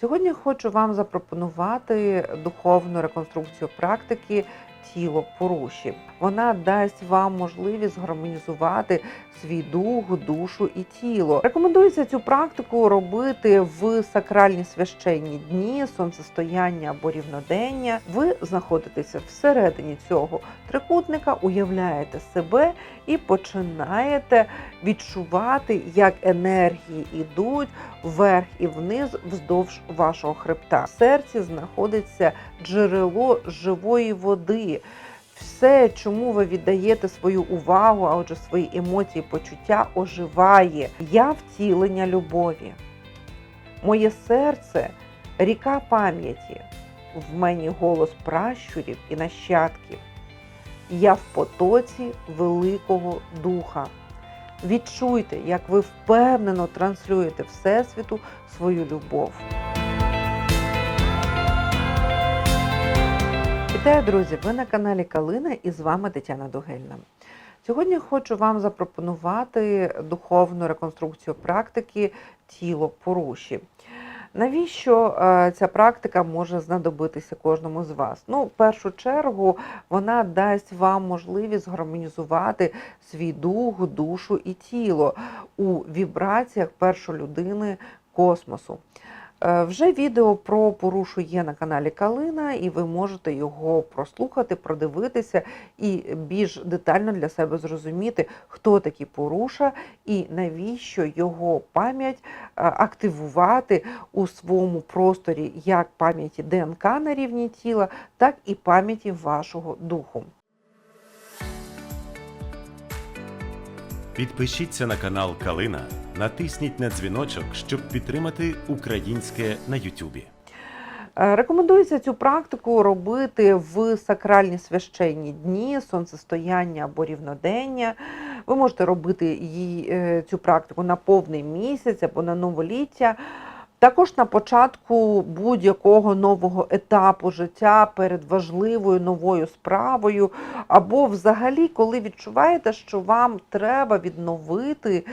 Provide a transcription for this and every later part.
Сьогодні хочу вам запропонувати духовну реконструкцію практики тіло поруші. Вона дасть вам можливість згармонізувати свій дух, душу і тіло. Рекомендується цю практику робити в сакральні священні дні, сонцестояння або рівнодення. Ви знаходитеся всередині цього трикутника, уявляєте себе і починаєте відчувати, як енергії йдуть вверх і вниз вздовж вашого хребта. В серці знаходиться джерело живої води. Все, чому ви віддаєте свою увагу, а отже, свої емоції, почуття оживає. Я втілення любові. Моє серце ріка пам'яті. В мені голос пращурів і нащадків. Я в потоці Великого Духа. Відчуйте, як ви впевнено транслюєте Всесвіту свою любов. Вітаю, друзі! Ви на каналі Калина і з вами Тетяна Дугельна. Сьогодні хочу вам запропонувати духовну реконструкцію практики тіло поруші. Навіщо е, ця практика може знадобитися кожному з вас? Ну, в першу чергу, вона дасть вам можливість згармонізувати свій дух, душу і тіло у вібраціях першої людини космосу. Е, Вже відео про порушу є на каналі Калина, і ви можете його прослухати, продивитися і більш детально для себе зрозуміти, хто такий поруша і навіщо його пам'ять е, активувати у своєму просторі як пам'яті ДНК на рівні тіла, так і пам'яті вашого духу. Підпишіться на канал Калина, натисніть на дзвіночок, щоб підтримати українське на Ютубі. Е, Рекомендується цю практику робити в сакральні священні дні, сонцестояння або рівнодення. Ви можете робити її, е, цю практику на повний місяць або на новоліття. Також на початку будь-якого нового етапу життя перед важливою новою справою, або взагалі, коли відчуваєте, що вам треба відновити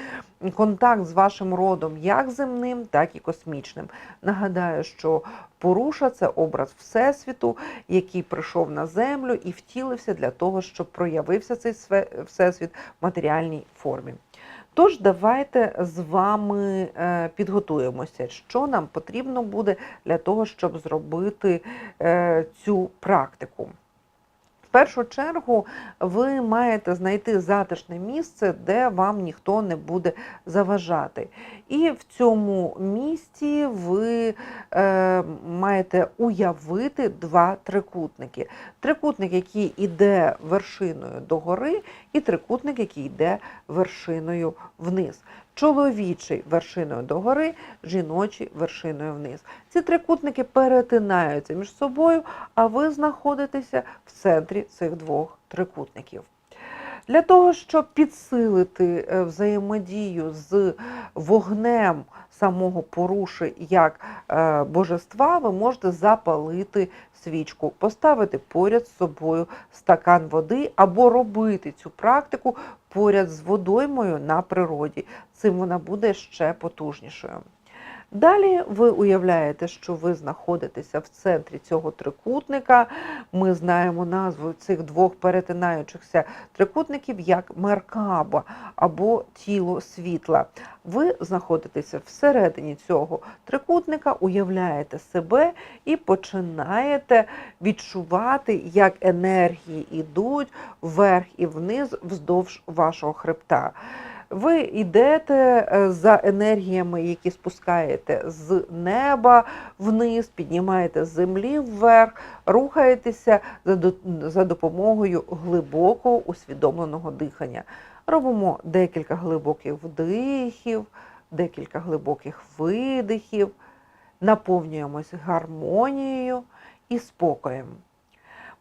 контакт з вашим родом, як земним, так і космічним. Нагадаю, що Поруша це образ Всесвіту, який прийшов на землю і втілився для того, щоб проявився цей всесвіт в матеріальній формі. Тож давайте з вами е, підготуємося, що нам потрібно буде для того, щоб зробити е, цю практику. Першу чергу ви маєте знайти затишне місце, де вам ніхто не буде заважати. І в цьому місці ви е, маєте уявити два трикутники. Трикутник, який йде вершиною догори, і трикутник, який йде вершиною вниз. Чоловічий вершиною догори, жіночий вершиною вниз. Ці трикутники перетинаються між собою, а ви знаходитеся в центрі цих двох трикутників. Для того, щоб підсилити е, взаємодію з вогнем самого поруши як е, божества, ви можете запалити свічку, поставити поряд з собою стакан води або робити цю практику поряд з водоймою на природі. Цим вона буде ще потужнішою. Далі ви уявляєте, що ви знаходитеся в центрі цього трикутника. Ми знаємо назву цих двох перетинаючихся трикутників як меркаба або тіло світла. Ви знаходитеся всередині цього трикутника, уявляєте себе і починаєте відчувати, як енергії йдуть вверх і вниз вздовж вашого хребта. Ви йдете е, за енергіями, які спускаєте з неба вниз, піднімаєте з землі вверх, рухаєтеся за допомогою глибокого усвідомленого дихання. Робимо декілька глибоких вдихів, декілька глибоких видихів, наповнюємось гармонією і спокоєм.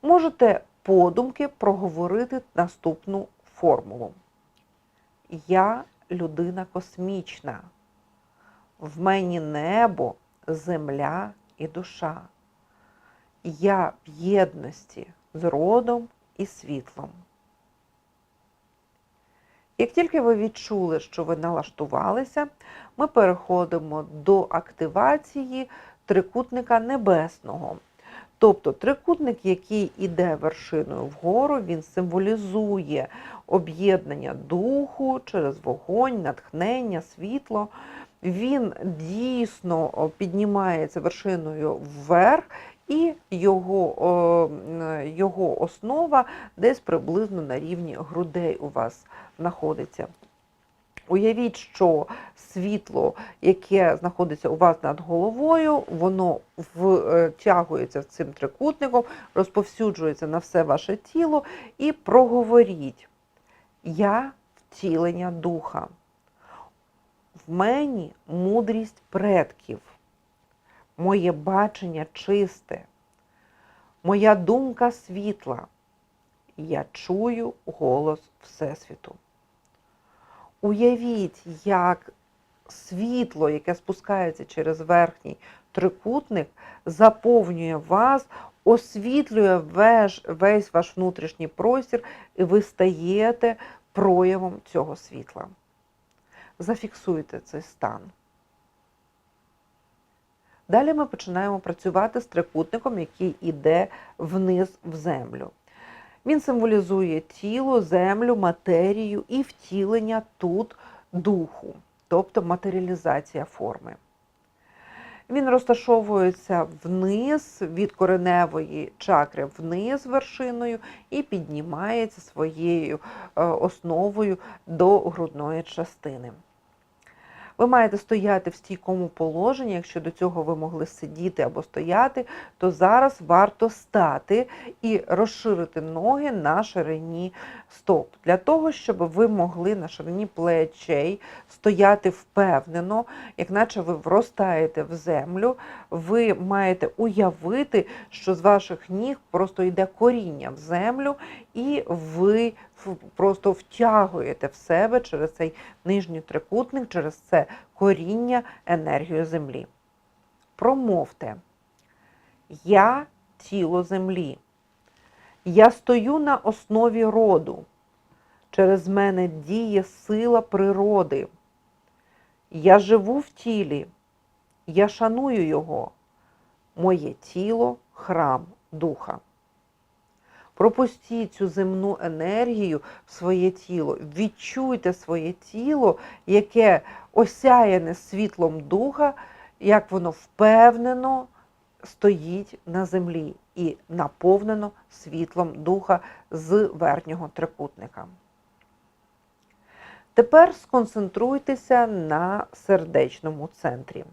Можете подумки проговорити наступну формулу. Я людина космічна. В мені небо, земля і душа. Я в єдності з родом і світлом. Як тільки ви відчули, що ви налаштувалися, ми переходимо до активації трикутника небесного. Тобто трикутник, який іде вершиною вгору, він символізує об'єднання духу через вогонь, натхнення, світло. Він дійсно піднімається вершиною вверх, і його, його основа десь приблизно на рівні грудей у вас знаходиться. Уявіть, що світло, яке знаходиться у вас над головою, воно втягується цим трикутником, розповсюджується на все ваше тіло і проговоріть. Я втілення духа. В мені мудрість предків, моє бачення чисте, моя думка світла. Я чую голос Всесвіту. Уявіть, як світло, яке спускається через верхній трикутник, заповнює вас, освітлює весь, весь ваш внутрішній простір, і ви стаєте проявом цього світла. Зафіксуйте цей стан. Далі ми починаємо працювати з трикутником, який йде вниз в землю. Він символізує тіло, землю, матерію і втілення тут духу, тобто матеріалізація форми. Він розташовується вниз від кореневої чакри вниз вершиною і піднімається своєю е, основою до грудної частини. Ви маєте стояти в стійкому положенні. Якщо до цього ви могли сидіти або стояти, то зараз варто стати і розширити ноги на ширині стоп, для того, щоб ви могли на ширині плечей стояти впевнено, як наче ви вростаєте в землю. Ви маєте уявити, що з ваших ніг просто йде коріння в землю, і ви просто втягуєте в себе через цей нижній трикутник, через це коріння енергію землі. Промовте. Я тіло землі. Я стою на основі роду. Через мене діє сила природи. Я живу в тілі. Я шаную його. Моє тіло храм духа. Пропустіть цю земну енергію в своє тіло, відчуйте своє тіло, яке осяяне світлом духа, як воно впевнено стоїть на землі і наповнено світлом духа з верхнього трикутника. Тепер сконцентруйтеся на сердечному центрі.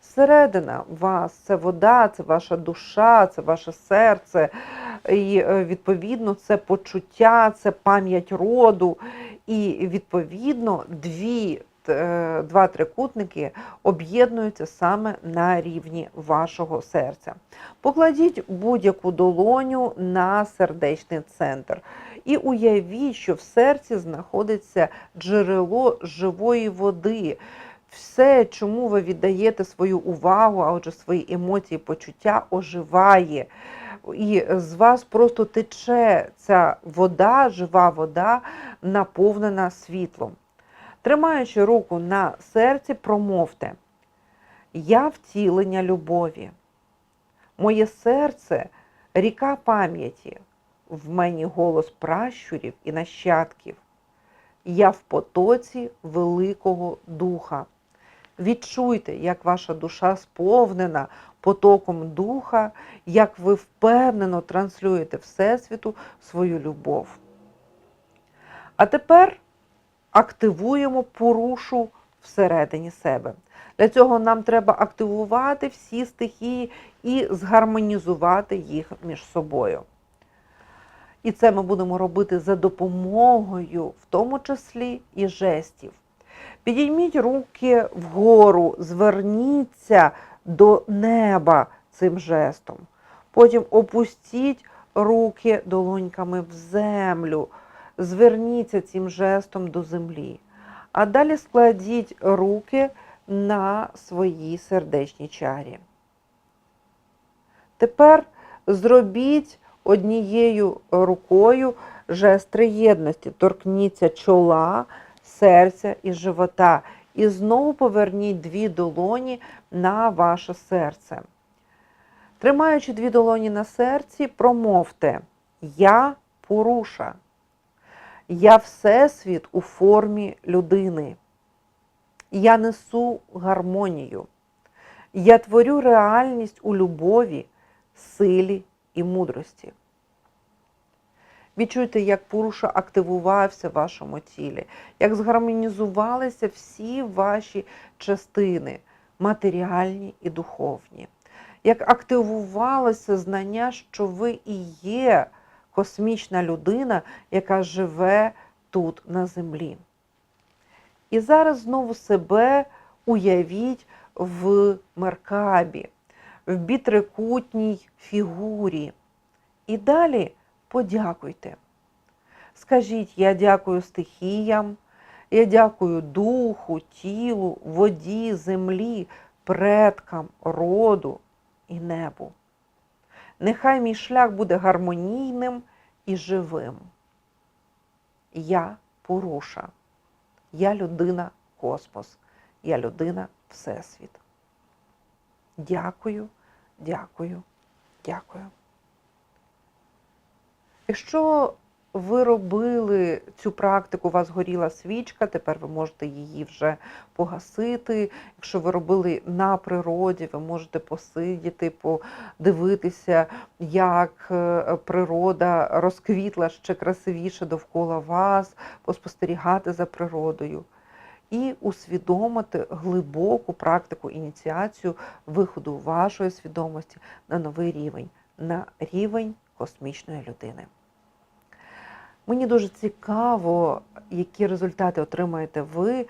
Середина вас це вода, це ваша душа, це ваше серце, і е, відповідно це почуття, це пам'ять роду. І відповідно дві, е, два трикутники об'єднуються саме на рівні вашого серця. Покладіть будь-яку долоню на сердечний центр. І уявіть, що в серці знаходиться джерело живої води. Все, чому ви віддаєте свою увагу, а отже, свої емоції, почуття, оживає. І з вас просто тече ця вода, жива вода, наповнена світлом. Тримаючи руку на серці, промовте: Я втілення любові. Моє серце ріка пам'яті, в мені голос пращурів і нащадків. Я в потоці Великого Духа. Відчуйте, як ваша душа сповнена потоком духа, як ви впевнено транслюєте Всесвіту свою любов. А тепер активуємо порушу всередині себе. Для цього нам треба активувати всі стихії і згармонізувати їх між собою. І це ми будемо робити за допомогою, в тому числі і жестів. Підійміть руки вгору, зверніться до неба цим жестом. Потім опустіть руки долоньками в землю, зверніться цим жестом до землі. А далі складіть руки на своїй сердечній чарі. Тепер зробіть однією рукою жест триєдності. Торкніться чола, серця і живота І знову поверніть дві долоні на ваше серце. Тримаючи дві долоні на серці, промовте Я Пуруша. Я Всесвіт у формі людини. Я несу гармонію. Я творю реальність у любові, силі і мудрості. Відчуйте, як Пуруша активувався в вашому тілі, як згармонізувалися всі ваші частини, матеріальні і духовні, як активувалося знання, що ви і є космічна людина, яка живе тут на землі. І зараз знову себе уявіть в меркабі, в бітрикутній фігурі. І далі подякуйте. Скажіть, я дякую стихіям, я дякую духу, тілу, воді, землі, предкам, роду і небу. Нехай мій шлях буде гармонійним і живим. Я Пуруша. Я людина космос. Я людина Всесвіт. Дякую, дякую, дякую. Якщо ви робили цю практику, у вас горіла свічка, тепер ви можете її вже погасити. Якщо ви робили на природі, ви можете посидіти, подивитися, як е, природа розквітла ще красивіше довкола вас, поспостерігати за природою. І усвідомити глибоку практику ініціацію виходу вашої свідомості на новий рівень, на рівень космічної людини. Мені дуже цікаво, які результати отримаєте ви,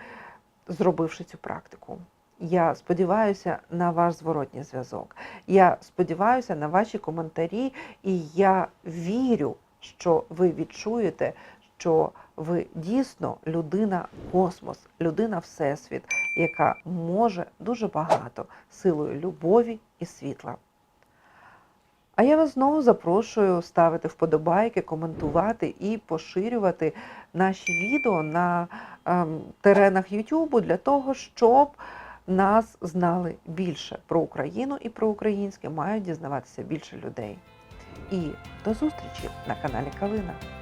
зробивши цю практику. Я сподіваюся на ваш зворотній зв'язок. Я сподіваюся на ваші коментарі, і я вірю, що ви відчуєте, що ви дійсно людина космос, людина Всесвіт, яка може дуже багато силою любові і світла. А я вас знову запрошую ставити вподобайки, коментувати і поширювати наші відео на ем, теренах Ютубу для того, щоб нас знали більше про Україну і про українське, мають дізнаватися більше людей. І до зустрічі на каналі Калина.